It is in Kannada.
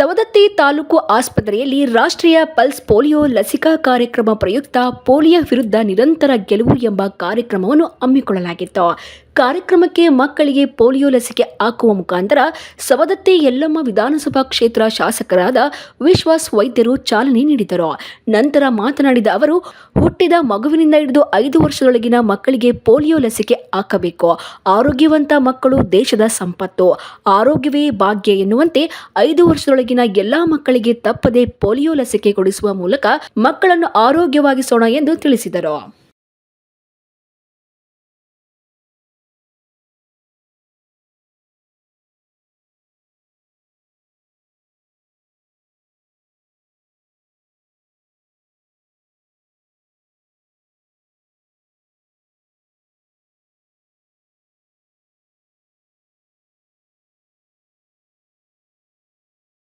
ಸವದತ್ತಿ ತಾಲೂಕು ಆಸ್ಪತ್ರೆಯಲ್ಲಿ ರಾಷ್ಟ್ರೀಯ ಪಲ್ಸ್ ಪೋಲಿಯೋ ಲಸಿಕಾ ಕಾರ್ಯಕ್ರಮ ಪ್ರಯುಕ್ತ ಪೋಲಿಯೋ ವಿರುದ್ಧ ನಿರಂತರ ಗೆಲುವು ಎಂಬ ಕಾರ್ಯಕ್ರಮವನ್ನು ಹಮ್ಮಿಕೊಳ್ಳಲಾಗಿತ್ತು. ಕಾರ್ಯಕ್ರಮಕ್ಕೆ ಮಕ್ಕಳಿಗೆ ಪೋಲಿಯೋ ಲಸಿಕೆ ಹಾಕುವ ಮುಖಾಂತರ ಸವದತ್ತಿ ಯಲ್ಲಮ್ಮ ವಿಧಾನಸಭಾ ಕ್ಷೇತ್ರ ಶಾಸಕರಾದ ವಿಶ್ವಾಸ್ ವೈದ್ಯರು ಚಾಲನೆ ನೀಡಿದರು. ನಂತರ ಮಾತನಾಡಿದ ಅವರು, ಹುಟ್ಟಿದ ಮಗುವಿನಿಂದ ಹಿಡಿದು ಐದು ವರ್ಷದೊಳಗಿನ ಮಕ್ಕಳಿಗೆ ಪೋಲಿಯೋ ಲಸಿಕೆ ಹಾಕಬೇಕು. ಆರೋಗ್ಯವಂತ ಮಕ್ಕಳು ದೇಶದ ಸಂಪತ್ತು. ಆರೋಗ್ಯವೇ ಭಾಗ್ಯ ಎನ್ನುವಂತೆ ಐದು ವರ್ಷದೊಳಗಿನ ಎಲ್ಲಾ ಮಕ್ಕಳಿಗೆ ತಪ್ಪದೆ ಪೋಲಿಯೋ ಲಸಿಕೆ ಕೊಡಿಸುವ ಮೂಲಕ ಮಕ್ಕಳನ್ನು ಆರೋಗ್ಯವಾಗಿಸೋಣ ಎಂದು ತಿಳಿಸಿದರು.